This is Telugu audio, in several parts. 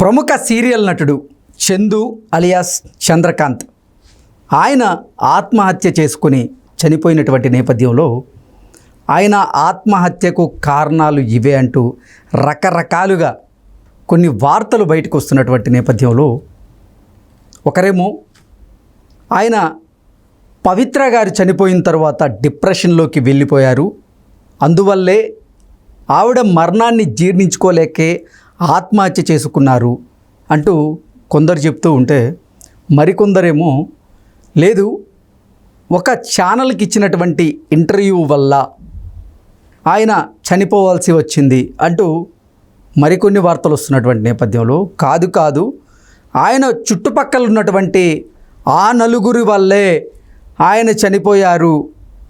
ప్రముఖ సీరియల్ నటుడు చందు అలియాస్ చంద్రకాంత్. ఆయన ఆత్మహత్య చేసుకుని చనిపోయినటువంటి నేపథ్యంలో ఆయన ఆత్మహత్యకు కారణాలు ఇవే అంటూ రకరకాలుగా కొన్ని వార్తలు బయటకు వస్తున్నటువంటి నేపథ్యంలో ఒకరేమో ఆయన పవిత్ర గారు చనిపోయిన తర్వాత డిప్రెషన్లోకి వెళ్ళిపోయారు. అందువల్లే ఆవిడ మరణాన్ని జీర్ణించుకోలేకే ఆత్మహత్య చేసుకున్నారు అంటూ కొందరు చెప్తూ ఉంటే మరికొందరేమో లేదు ఒక ఛానల్కి ఇచ్చినటువంటి ఇంటర్వ్యూ వల్ల ఆయన చనిపోవాల్సి వచ్చింది అంటూ మరికొన్ని వార్తలు వస్తున్నటువంటి నేపథ్యంలో కాదు కాదు ఆయన చుట్టుపక్కల ఉన్నటువంటి ఆ నలుగురి వల్లే ఆయన చనిపోయారు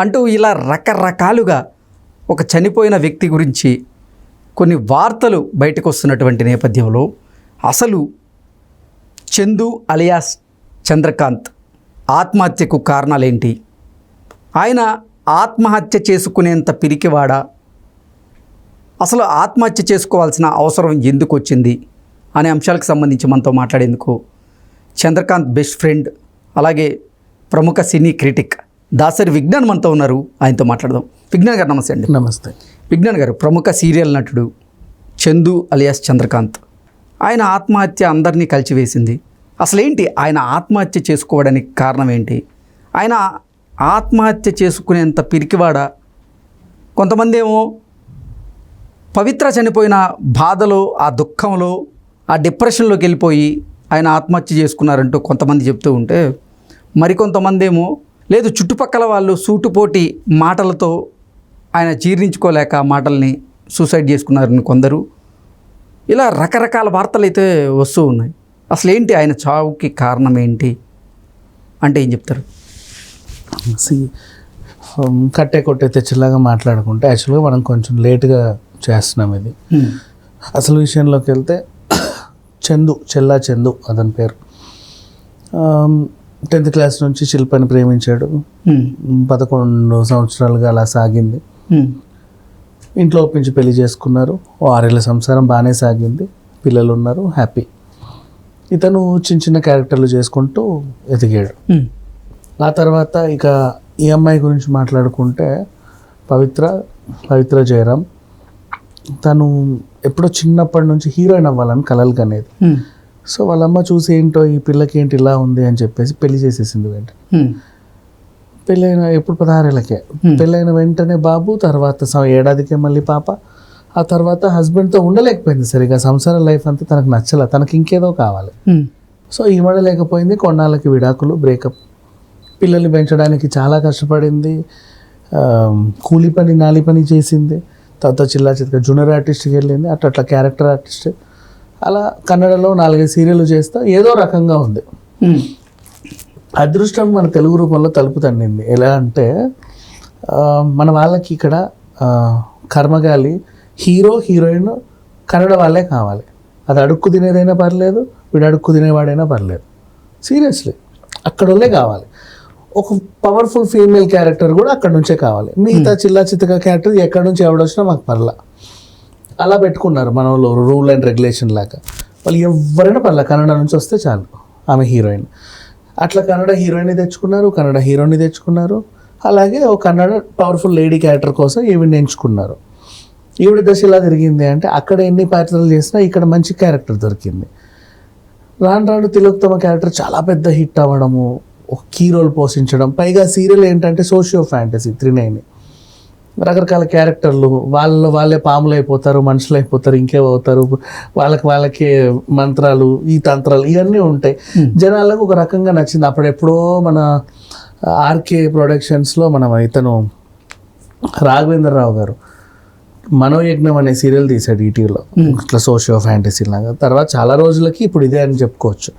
అంటూ ఇలా రకరకాలుగా ఒక చనిపోయిన వ్యక్తి గురించి కొన్ని వార్తలు బయటకు వస్తున్నటువంటి నేపథ్యంలో అసలు చందు అలియాస్ చంద్రకాంత్ ఆత్మహత్యకు కారణాలేంటి? ఆయన ఆత్మహత్య చేసుకునేంత పిరికివాడా? అసలు ఆత్మహత్య చేసుకోవాల్సిన అవసరం ఎందుకు వచ్చింది? అనే అంశాలకు సంబంధించి మనతో మాట్లాడేందుకు చంద్రకాంత్ బెస్ట్ ఫ్రెండ్ అలాగే ప్రముఖ సినీ క్రిటిక్ దాసరి విజ్ఞాన్ మనతో ఉన్నారు. ఆయనతో మాట్లాడదాం. విజ్ఞాన్ గారు నమస్తే అండి. నమస్తే. విజ్ఞాన్ గారు ప్రముఖ సీరియల్ నటుడు చందు అలియాస్ చంద్రకాంత్. ఆయన ఆత్మహత్య అందరినీ కలిచివేసింది. అసలు ఏంటి ఆయన ఆత్మహత్య చేసుకోవడానికి కారణం ఏంటి? ఆయన ఆత్మహత్య చేసుకునేంత పిరికివాడా. కొంతమంది ఏమో పవిత్ర చనిపోయిన బాధలో ఆ దుఃఖంలో ఆ డిప్రెషన్లోకి వెళ్ళిపోయి ఆయన ఆత్మహత్య చేసుకున్నారంటూ కొంతమంది చెప్తూ ఉంటే మరికొంతమంది ఏమో లేదు చుట్టుపక్కల వాళ్ళు సూటుపోటి మాటలతో ఆయన జీర్ణించుకోలేక మాటల్ని సూసైడ్ చేసుకున్నారని కొందరు. ఇలా రకరకాల వార్తలు అయితే వస్తూ ఉన్నాయి. అసలు ఏంటి ఆయన చావుకి కారణం ఏంటి? అంటే ఏం చెప్తారు? కట్టే కొట్టే తెచ్చలాగా మాట్లాడుకుంటే యాక్చువల్గా మనం కొంచెం లేట్గా చేస్తున్నాం ఇది. అసలు విషయంలోకి వెళ్తే చందు చెల్లా చందు అతని పేరు. టెన్త్ క్లాస్ నుంచి శిల్పని ప్రేమించాడు. పదకొండు సంవత్సరాలుగా అలా సాగింది. ఇంట్లో ఒప్పించి పెళ్ళి చేసుకున్నారు. ఓ ఆరేళ్ళ సంసారం బాగానే సాగింది. పిల్లలు ఉన్నారు హ్యాపీ. ఇతను చిన్న చిన్న క్యారెక్టర్లు చేసుకుంటూ ఎదిగాడు. ఆ తర్వాత ఇక ఈ అమ్మాయి గురించి మాట్లాడుకుంటే పవిత్ర పవిత్ర జయరాం. తను ఎప్పుడో చిన్నప్పటి నుంచి హీరోయిన్ అవ్వాలని కలలు కనేది. సో వాళ్ళమ్మ చూసి ఏంటో ఈ పిల్లకి ఏంటి ఇలా ఉంది అని చెప్పేసి పెళ్ళి చేసేసింది వెంట పెళ్ళైన ఎప్పుడు పదహారేళ్ళకే. పెళ్ళైన వెంటనే బాబు తర్వాత ఏడాదికే మళ్ళీ పాప. ఆ తర్వాత హస్బెండ్తో ఉండలేకపోయింది సరిగా. సంసార లైఫ్ అంతా తనకు నచ్చల తనకి ఇంకేదో కావాలి. సో ఇవ్వడలేకపోయింది కొన్నాళ్ళకి విడాకులు బ్రేకప్. పిల్లల్ని పెంచడానికి చాలా కష్టపడింది. కూలి పని నాలి పని చేసింది. తర్వాత చిల్లా చిత్క జూనియర్ ఆర్టిస్ట్కి వెళ్ళింది. అట్లా అట్లా క్యారెక్టర్ ఆర్టిస్ట్. అలా కన్నడలో నాలుగైదు సీరియల్ చేస్తా ఏదో రకంగా ఉంది. అదృష్టం మన తెలుగు రూపంలో తలుపు తండింది ఎలా అంటే మన వాళ్ళకి ఇక్కడ కర్మగాలి హీరో హీరోయిన్ కన్నడ వాళ్ళే కావాలి. అది అడుక్కు తినేదైనా పర్లేదు వీడు అడుక్కు తినేవాడైనా పర్లేదు. సీరియస్లీ అక్కడ వాళ్ళే కావాలి. ఒక పవర్ఫుల్ ఫీమేల్ క్యారెక్టర్ కూడా అక్కడ నుంచే కావాలి. మిగతా చిల్లా చిత్తగా క్యారెక్టర్ ఎక్కడి నుంచి ఎవడొచ్చినా మాకు పర్లా. అలా పెట్టుకున్నారు మన వాళ్ళు రూల్ అండ్ రెగ్యులేషన్ లాగా. వాళ్ళు ఎవరైనా పర్లే కన్నడ నుంచి వస్తే చాలు. ఆమె హీరోయిన్. అట్లా కన్నడ హీరోయిన్ తెచ్చుకున్నారు కన్నడ హీరోని తెచ్చుకున్నారు. అలాగే ఒక కన్నడ పవర్ఫుల్ లేడీ క్యారెక్టర్ కోసం ఈవిని ఎంచుకున్నారు. ఈవిడ దశ ఇలా తిరిగింది అంటే అక్కడ ఎన్ని పాత్రలు చేసినా ఇక్కడ మంచి క్యారెక్టర్ దొరికింది. రాను రాను తిలోత్తమ క్యారెక్టర్ చాలా పెద్ద హిట్ అవ్వడము ఒక కీ రోల్ పోషించడం పైగా సీరియల్ ఏంటంటే సోషియో ఫ్యాంటసీ త్రినైన్. రకరకాల క్యారెక్టర్లు. వాళ్ళ వాళ్ళే పాములు అయిపోతారు మనుషులు అయిపోతారు ఇంకేవో అవుతారు. వాళ్ళకి వాళ్ళకే మంత్రాలు ఈ తంత్రాలు ఇవన్నీ ఉంటాయి. జనాలకు ఒక రకంగా నచ్చింది. అప్పుడు ఎప్పుడో మన ఆర్కే ప్రొడక్షన్స్లో మన ఇతను రాఘవేంద్రరావు గారు. మనోయజ్ఞం అనే సీరియల్ తీశాడు ఈటీవీలో. ఇట్లా సోషియో ఫ్యాంటసీ లాగా. తర్వాత చాలా రోజులకి ఇప్పుడు ఇదే అని చెప్పుకోవచ్చు.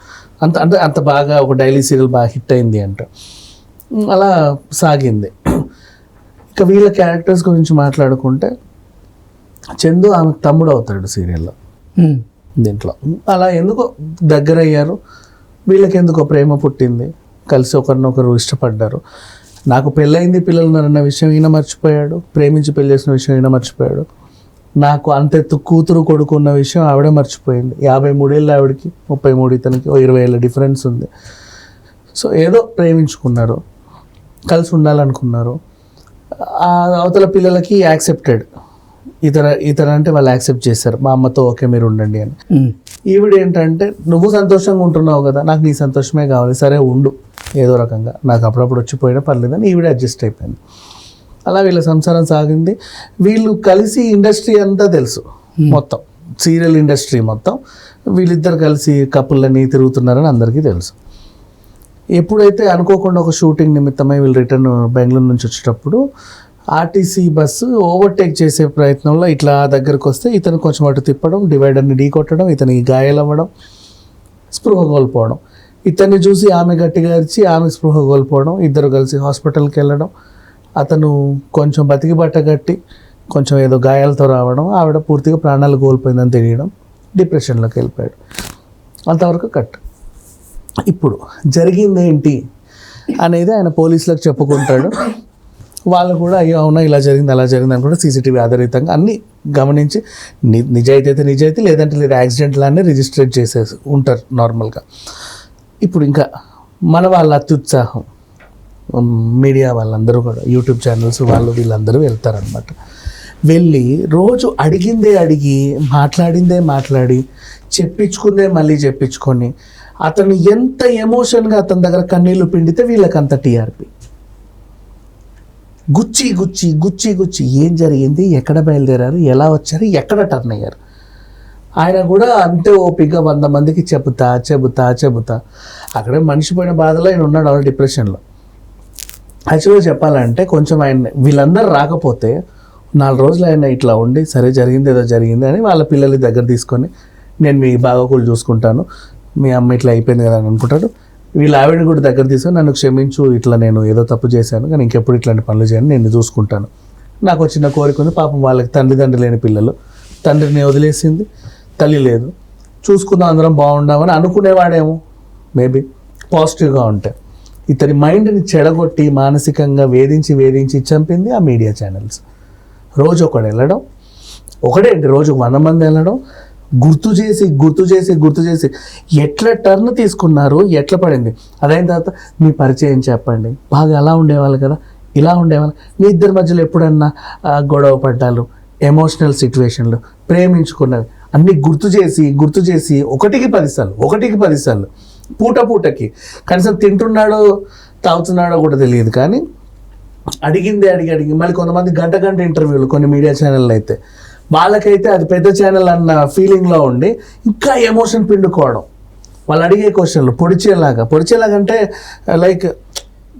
అంత అంటే అంత బాగా ఒక డైలీ సీరియల్ బాగా హిట్ అయింది అంట. అలా సాగింది. ఇక వీళ్ళ క్యారెక్టర్స్ గురించి మాట్లాడుకుంటే చందు ఆమె తమ్ముడు అవుతాడు సీరియల్లో దీంట్లో. అలా ఎందుకో దగ్గర అయ్యారు వీళ్ళకి ఎందుకో ప్రేమ పుట్టింది. కలిసి ఒకరినొకరు ఇష్టపడ్డారు. నాకు పెళ్ళయింది పిల్లలు ఉన్నారన్న విషయం ఈయన మర్చిపోయాడు. ప్రేమించి పెళ్ళి చేసిన విషయం ఈయన మర్చిపోయాడు. నాకు అంతెత్తు కూతురు కొడుకు ఉన్న విషయం ఆవిడ మర్చిపోయింది. యాభై మూడేళ్ళు ఆవిడకి ముప్పై మూడు ఇతనికి ఓ ఇరవై ఏళ్ళ డిఫరెన్స్ ఉంది. సో ఏదో ప్రేమించుకున్నారు. కలిసి ఉండాలనుకున్నారు. అవతల పిల్లలకి యాక్సెప్టెడ్. ఇతర ఇతర అంటే వాళ్ళు యాక్సెప్ట్ చేశారు. మా అమ్మతో ఓకే మీరు ఉండండి అని. ఈవిడ ఏంటంటే నువ్వు సంతోషంగా ఉంటున్నావు కదా నాకు నీ సంతోషమే కావాలి సరే ఉండు. ఏదో రకంగా. నాకు అప్పుడప్పుడు వచ్చిపోయినా పర్లేదని ఈవిడ అడ్జస్ట్ అయిపోయింది. అలా వీళ్ళ సంసారం సాగింది. వీళ్ళు కలిసి ఇండస్ట్రీ అంతా తెలుసు మొత్తం. సీరియల్ ఇండస్ట్రీ మొత్తం. వీళ్ళిద్దరు కలిసి కపుల్లని తిరుగుతున్నారని అందరికీ తెలుసు. ఎప్పుడైతే అనుకోకుండా ఒక షూటింగ్ నిమిత్తమై వీళ్ళు రిటర్న్ బెంగళూరు నుంచి వచ్చేటప్పుడు ఆర్టీసీ బస్సు ఓవర్టేక్ చేసే ప్రయత్నంలో ఇట్లా దగ్గరకు వస్తే ఇతను కొంచెం అటు తిప్పడం డివైడర్ని ఢీ కొట్టడం ఇతనికి గాయాలవ్వడం స్పృహ కోల్పోవడం. ఇతన్ని చూసి ఆమె గట్టిగా అరిచి ఆమె స్పృహ కోల్పోవడం ఇద్దరు కలిసి హాస్పిటల్కి వెళ్ళడం అతను కొంచెం బతికి బట్ట కట్టి కొంచెం ఏదో గాయాలతో రావడం ఆవిడ పూర్తిగా ప్రాణాలు కోల్పోయిందని తెలియడం డిప్రెషన్లోకి వెళ్ళిపోయాడు. అంతవరకు కట్ ఇప్పుడు జరిగింది ఏంటి అనేది ఆయన పోలీసులకు చెప్పుకుంటాడు. వాళ్ళు కూడా అయ్యో అవునా ఇలా జరిగింది అలా జరిగింది అని కూడా సీసీటీవీ ఆధారితంగా అన్నీ గమనించి ని- నిజాయితీ అయితే నిజాయితీ లేదంటే లేదు యాక్సిడెంట్ లానే రిజిస్ట్రేట్ చేసేసి ఉంటారు నార్మల్గా. ఇప్పుడు ఇంకా మన వాళ్ళ అత్యుత్సాహం మీడియా వాళ్ళందరూ కూడా యూట్యూబ్ ఛానల్స్ వాళ్ళు వీళ్ళందరూ వెళ్తారనమాట వెళ్ళి రోజు అడిగిందే అడిగి మాట్లాడిందే మాట్లాడి చెప్పించుకుందే మళ్ళీ చెప్పించుకొని అతను ఎంత ఎమోషన్గా అతని దగ్గర కన్నీళ్ళు పిండితే వీళ్ళకంత టీఆర్పీ గుచ్చి గుచ్చి గుచ్చి గుచ్చి ఏం జరిగింది ఎక్కడ బయలుదేరారు ఎలా వచ్చారు ఎక్కడ టర్న్ అయ్యారు. ఆయన కూడా అంతే ఓపిక వంద మందికి చెబుతా చెబుతా చెబుతా. అక్కడే మనిషి పోయిన బాధలో ఆయన ఉన్నాడు ఆల్రెడీ డిప్రెషన్లో యాక్చువల్గా చెప్పాలంటే కొంచెం ఆయన వీళ్ళందరూ రాకపోతే నాలుగు రోజులు ఆయన ఇట్లా ఉండి సరే జరిగింది ఏదో జరిగింది అని వాళ్ళ పిల్లల్ని దగ్గర తీసుకొని నేను మీ బాగోకులు చూసుకుంటాను మీ అమ్మ ఇట్లా అయిపోయింది కదా అని అనుకుంటాడు. వీళ్ళ ఆవిడని కూడా దగ్గర తీసుకొని నన్ను క్షమించు ఇట్లా నేను ఏదో తప్పు చేశాను కానీ ఇంకెప్పుడు ఇట్లాంటి పనులు చేయను నేను చూసుకుంటాను. నాకు వచ్చిన చిన్న కోరిక ఉంది పాపం వాళ్ళకి తండ్రి తండ్రి లేని పిల్లలు. తండ్రిని వదిలేసింది తల్లి లేదు. చూసుకుందాం అందరం బాగుండామని అనుకునేవాడేమో మేబీ పాజిటివ్గా ఉంటే. ఇతని మైండ్ని చెడగొట్టి మానసికంగా వేధించి వేధించి చంపింది ఆ మీడియా ఛానల్స్. రోజు ఒకడు వెళ్ళడం ఒకడేంటి రోజు వంద మంది వెళ్ళడం గుర్తు చేసి గుర్తు చేసి గుర్తు చేసి ఎట్లా టర్న్ తీసుకున్నారు ఎట్లా పడింది. అదైన తర్వాత మీ పరిచయం చెప్పండి. బాగా అలా ఉండేవాళ్ళు కదా ఇలా ఉండేవాళ్ళు. మీ ఇద్దరి మధ్యలో ఎప్పుడన్నా గొడవ పడ్డాలు ఎమోషనల్ సిచ్యువేషన్లు ప్రేమించుకున్నవి అన్నీ గుర్తు చేసి గుర్తు చేసి ఒకటికి పదిసార్లు ఒకటికి పదిసార్లు పూట పూటకి. కనీసం తింటున్నాడో తాగుతున్నాడో కూడా తెలియదు కానీ అడిగింది అడిగి అడిగి. మళ్ళీ కొంతమంది గంట గంట ఇంటర్వ్యూలు కొన్ని మీడియా ఛానళ్ళు అయితే. వాళ్ళకైతే అది పెద్ద ఛానల్ అన్న ఫీలింగ్లో ఉండి ఇంకా ఎమోషన్ పిండుకోవడం. వాళ్ళు అడిగే క్వశ్చన్లు పొడిచేలాగా. పొడిచేలాగా అంటే లైక్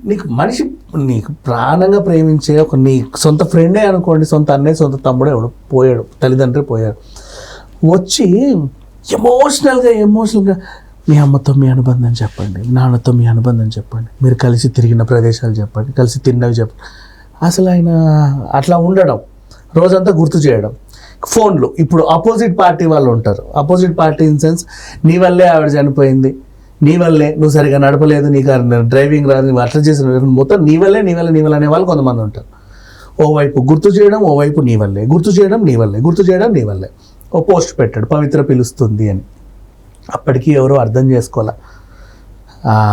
నీకు మనిషి నీకు ప్రాణంగా ప్రేమించే ఒక నీ సొంత ఫ్రెండే అనుకోండి సొంత అన్నయ్య సొంత తమ్ముడే ఎవడు పోయాడు తల్లిదండ్రి పోయాడు. వచ్చి ఎమోషనల్గా ఎమోషనల్గా మీ అమ్మతో మీ అనుబంధం చెప్పండి నాన్నతో మీ అనుబంధం చెప్పండి మీరు కలిసి తిరిగిన ప్రదేశాలు చెప్పండి కలిసి తిన్నవి చెప్పండి అసలు ఆయన అట్లా ఉండడం రోజంతా గుర్తు చేయడం. ఫోన్లు ఇప్పుడు అపోజిట్ పార్టీ వాళ్ళు ఉంటారు. అపోజిట్ పార్టీ ఇన్ సెన్స్ నీ వల్లే ఆవిడ చనిపోయింది నీ వల్లే నువ్వు సరిగా నడపలేదు నీకు ఆ డ్రైవింగ్ రాదు నువ్వు అట్లా చేసిన మొత్తం నీ వల్లే నీ వల్లే నీ వల్ల అనే వాళ్ళు కొంతమంది ఉంటారు. ఓవైపు గుర్తు చేయడం ఓవైపు నీ వల్లే గుర్తు చేయడం నీ వల్లే గుర్తు చేయడం నీ వల్లే. ఓ పోస్ట్ పెట్టాడు పవిత్ర పిలుస్తుంది అని. అప్పటికి ఎవరో అర్థం చేసుకోలే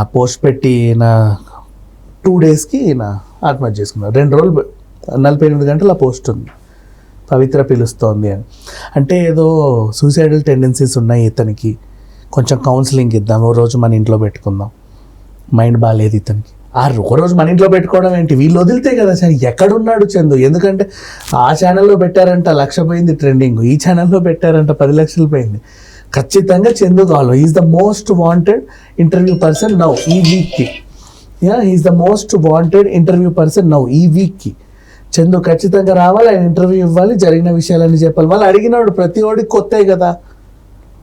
పోస్ట్ పెట్టి నా టూ డేస్కి నా ఆత్మహత్య చేసుకున్నాను రెండు రోజులు నలభై ఎనిమిది గంటలు ఆ పోస్ట్ ఉంది. పవిత్ర పిలుస్తోంది అని. అంటే ఏదో సూసైడల్ టెండెన్సీస్ ఉన్నాయి ఇతనికి. కొంచెం కౌన్సిలింగ్ ఇద్దాం ఓ రోజు మన ఇంట్లో పెట్టుకుందాం. మైండ్ బాగాలేదు ఇతనికి. ఆ ఒక రోజు మన ఇంట్లో పెట్టుకోవడం ఏంటి? వీళ్ళు వదిలితే కదా సార్ ఎక్కడున్నాడు చందు? ఎందుకంటే ఆ ఛానల్లో పెట్టారంట లక్ష పోయింది ట్రెండింగ్ ఈ ఛానల్లో పెట్టారంట పది లక్షలు పోయింది. ఖచ్చితంగా చందు కావాలి. Is the most wanted interview person now ఈ వీక్కి yeah is the most wanted interview person now ఈ వీక్కి చందు ఖచ్చితంగా రావాలి ఆయన ఇంటర్వ్యూ ఇవ్వాలి జరిగిన విషయాలన్నీ చెప్పాలి. వాళ్ళు అడిగినాడు ప్రతి వాడికి కొత్తే కదా.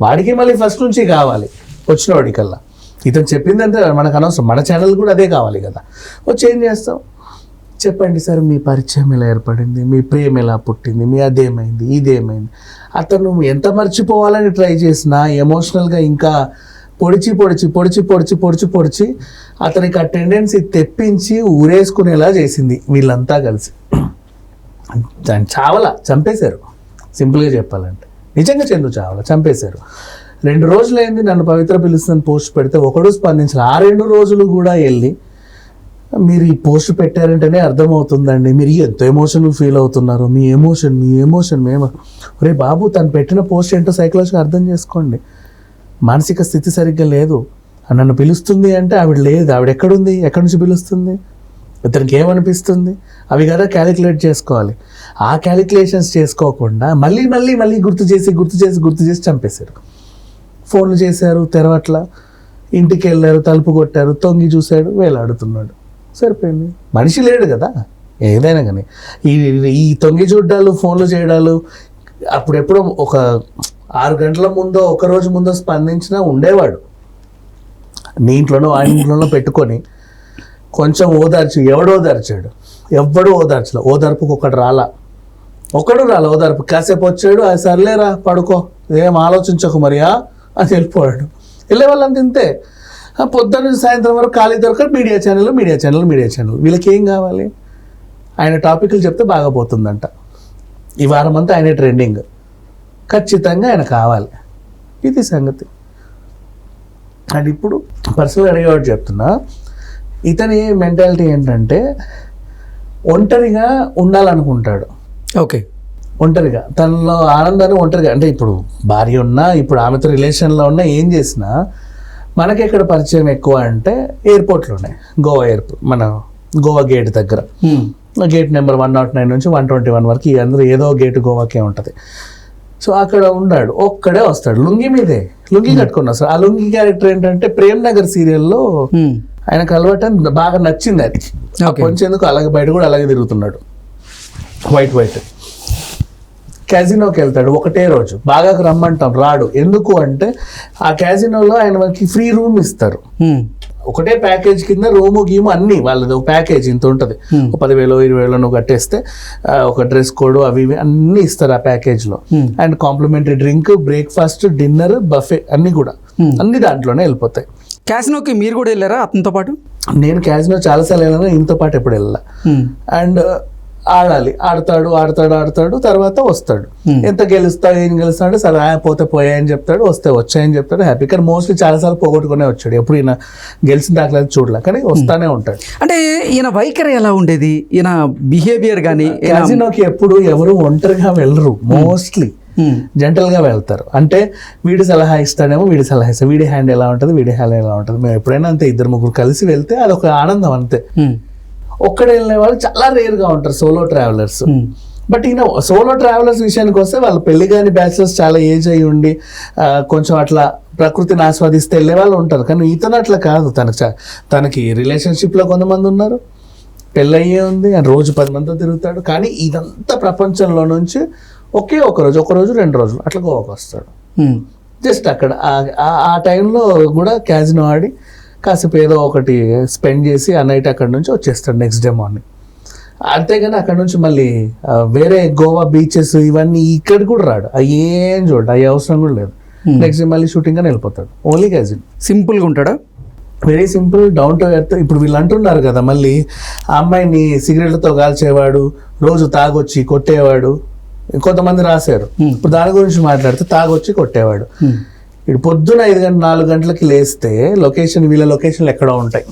వాడికి మళ్ళీ ఫస్ట్ నుంచి కావాలి వచ్చిన వాడికల్లా ఇతను చెప్పిందంటే మనకు అనవసరం. మన ఛానల్ కూడా అదే కావాలి కదా. వచ్చి ఏం చేస్తాం. చెప్పండి సార్ మీ పరిచయం ఎలా ఏర్పడింది? మీ ప్రేమ ఎలా పుట్టింది? మీ అదేమైంది? ఇదేమైంది? అతను ఎంత మర్చిపోవాలని ట్రై చేసినా ఎమోషనల్గా ఇంకా పొడిచి పొడిచి పొడిచి పొడిచి పొడిచి పొడిచి అతనికి ఆ టెండెన్సీ తెప్పించి ఊరేసుకునేలా చేసింది వీళ్ళంతా కలిసి. దాన్ని చావల చంపేశారు. సింపుల్గా చెప్పాలంటే. నిజంగా చందు చావల చంపేశారు. రెండు రోజులైంది నన్ను పవిత్ర పిలుస్తుందని పోస్ట్ పెడితే ఒకడు స్పందించిన ఆ రెండు రోజులు కూడా వెళ్ళి మీరు ఈ పోస్ట్ పెట్టారంటేనే అర్థమవుతుందండి. మీరు ఎంత ఎమోషనల్ ఫీల్ అవుతున్నారు. మీ ఎమోషన్ మీ ఎమోషన్ మేము ఒరే బాబు తను పెట్టిన పోస్ట్ ఏంటో సైకలాజిగా అర్థం చేసుకోండి. మానసిక స్థితి సరిగ్గా లేదు. నన్ను పిలుస్తుంది అంటే ఆవిడ లేదు. ఆవిడ ఎక్కడుంది? ఎక్కడి నుంచి పిలుస్తుంది? ఇతనికి ఏమనిపిస్తుంది? అవి కదా క్యాలిక్యులేట్ చేసుకోవాలి. ఆ క్యాలిక్యులేషన్స్ చేసుకోకుండా మళ్ళీ మళ్ళీ మళ్ళీ గుర్తు చేసి గుర్తు చేసి గుర్తు చేసి చంపేశారు. ఫోన్లు చేశారు తెరవట్ల. ఇంటికి వెళ్ళారు తలుపు కొట్టారు తొంగి చూశాడు వేలాడుతున్నాడు. సరిపోయింది. మనిషి లేడు కదా. ఏదైనా కానీ. ఈ ఈ తొంగి చూడ్డాలు ఫోన్లు చేయడాలు అప్పుడెప్పుడో ఒక ఆరు గంటల ముందో ఒక రోజు ముందో స్పందించినా ఉండేవాడు. నీ ఇంట్లోనో ఆ ఇంట్లోనో పెట్టుకొని కొంచెం ఓదార్చి. ఎవడు ఓదార్చాడు? ఎవడు ఓదార్చలే. ఓదార్పుకు ఒకడు రాలా. ఒకడు రాలా ఓదార్పు. కాసేపు వచ్చాడు అది సర్లేరా పడుకో. ఏం ఆలోచించకు మరియా? అని వెళ్ళిపోయాడు. వెళ్ళే వాళ్ళంత ఇంతే. పొద్దున్న నుంచి సాయంత్రం వరకు ఖాళీ దొరకదు. Media channel media channel media channel. వీళ్ళకి ఏం కావాలి? ఆయన టాపిక్లు చెప్తే బాగా పోతుందంట. ఈ వారం అంతా ఆయన ట్రెండింగ్. ఖచ్చితంగా ఆయన కావాలి. ఇది సంగతి. అండ్ ఇప్పుడు పర్సనల్ అడిగేవాడు చెప్తున్నా ఇతని మెంటాలిటీ ఏంటంటే ఒంటరిగా ఉండాలనుకుంటాడు. ఓకే. ఒంటరిగా. తనలో ఆనందాన్ని ఒంటరిగా. అంటే ఇప్పుడు భార్య ఉన్నా ఇప్పుడు ఆమెతో రిలేషన్లో ఉన్నా ఏం చేసినా మనకి ఎక్కడ పరిచయం ఎక్కువ అంటే ఎయిర్పోర్ట్లోనే. గోవా ఎయిర్పోర్ట్ మన గోవా గేట్ దగ్గర. Gate number one nought nine నుంచి వన్ ట్వంటీ వన్ వరకు ఈ అందరూ ఏదో గేట్ గోవాకే ఉంటుంది. సో అక్కడ ఉన్నాడు. ఒక్కడే వస్తాడు. లుంగి మీదే. లుంగి కట్టుకుని వస్తాడు. ఆ లుంగి క్యారెక్టర్ ఏంటంటే ప్రేమ్ నగర్ సీరియల్లో. ఆయనకు అలవాటు బాగా నచ్చింది అది. ఓకే. కొంచెందుకు అలాగే బయట కూడా అలాగే తిరుగుతున్నాడు. White white. క్యాజినోకి వెళ్తాడు ఒకటే రోజు బాగా రమ్మంటాం రాడు ఎందుకు అంటే ఆ క్యాజినోలో ఆయన మనకి ఫ్రీ రూమ్ ఇస్తారు. ఒకటే ప్యాకేజ్ కింద రూము గీము అన్ని వాళ్ళది ఒక ప్యాకేజ్ ఇంత ఉంటుంది. ఒక పదివేలు ఇరవై వేలు నువ్వు కట్టేస్తే ఒక డ్రెస్ కోడ్ అవి ఇవి అన్ని ఇస్తారు ఆ ప్యాకేజ్లో. And complimentary drink breakfast dinner buffet అన్ని కూడా. అన్ని దాంట్లోనే వెళ్ళిపోతాయి క్యాసినోకి మీరు కూడా వెళ్ళారా అతనితో పాటు నేను క్యాజినో చాలాసార్లు వెళ్ళాను ఇంతో పాటు ఎప్పుడు వెళ్ళా. అండ్ ఆడాలి. ఆడతాడు ఆడతాడు ఆడతాడు తర్వాత వస్తాడు. Hmm. ఎంత గెలుస్తాడు ఏం గెలుస్తాడు సరే ఆ, పోతే పోయాయని చెప్తాడు వస్తే వచ్చాయని చెప్తాడు హ్యాపీ కానీ మోస్ట్లీ చాలాసార్లు పోగొట్టుకునే వచ్చాడు. ఎప్పుడు ఈయన గెలిచిన దాఖలా చూడలే కానీ వస్తానే ఉంటాడు. అంటే ఈయన వైఖరి ఎలా ఉండేది? ఈయన బిహేవియర్ కానీ క్యాజినోకి ఎప్పుడు ఎవరు ఒంటరిగా వెళ్ళరు మోస్ట్లీ జంటల్గా వెళ్తారు. అంటే వీడి సలహా ఇస్తాడేమో వీడి సలహా ఇస్తాడు. వీడి హ్యాండ్ ఎలా ఉంటుంది వీడి హ్యాండ్ ఎలా ఉంటుంది. మేము ఎప్పుడైనా అంతే ఇద్దరు ముగ్గురు కలిసి వెళ్తే అదొక ఆనందం అంతే. ఒక్కడ వెళ్ళిన వాళ్ళు చాలా రేర్గా ఉంటారు సోలో ట్రావెలర్స్ బట్ ఈయన సోలో ట్రావెలర్స్ విషయానికి వస్తే వాళ్ళు పెళ్ళి కాని బ్యాచిలర్స్ చాలా ఏజ్ అయి ఉండి కొంచెం అట్లా ప్రకృతిని ఆస్వాదిస్తే వెళ్ళే వాళ్ళు ఉంటారు. కానీ ఇతను అట్లా కాదు. తనకు తనకి రిలేషన్షిప్లో కొంతమంది ఉన్నారు. పెళ్ళయ్యే ఉంది. ఆయన రోజు పది మందితో తిరుగుతాడు. కానీ ఇదంతా ప్రపంచంలో నుంచి ఒకే ఒక రోజు ఒక రోజు రెండు రోజులు అట్లా గోవాకి వస్తాడు జస్ట్ అక్కడ ఆ- ఆ- ఆ టైంలో కూడా క్యాజినో ఆడి కాసేపు ఏదో ఒకటి స్పెండ్ చేసి ఆ నైట్ అక్కడ నుంచి వచ్చేస్తాడు నెక్స్ట్ డే మార్నింగ్ అంతేగాని అక్కడ నుంచి మళ్ళీ వేరే గోవా బీచెస్ ఇవన్నీ ఇక్కడ కూడా రాడు. ఏం చూడు అవి అవసరం కూడా లేదు. నెక్స్ట్ డే మళ్ళీ షూటింగ్ అని వెళ్ళిపోతాడు. ఓన్లీ క్యాజినో సింపుల్గా ఉంటాడా? Very simple down to earth ఇప్పుడు వీళ్ళు అంటున్నారు కదా మళ్ళీ ఆ అమ్మాయిని సిగరెట్లతో కాల్చేవాడు రోజు తాగొచ్చి కొట్టేవాడు. కొంతమంది రాశారు. Hmm. ఇప్పుడు దాని గురించి మాట్లాడితే తాగొచ్చి కొట్టేవాడు. ఇప్పుడు పొద్దున ఐదు గంటల నాలుగు గంటలకి లేస్తే లొకేషన్ వీళ్ళ లొకేషన్లు ఎక్కడో ఉంటాయి.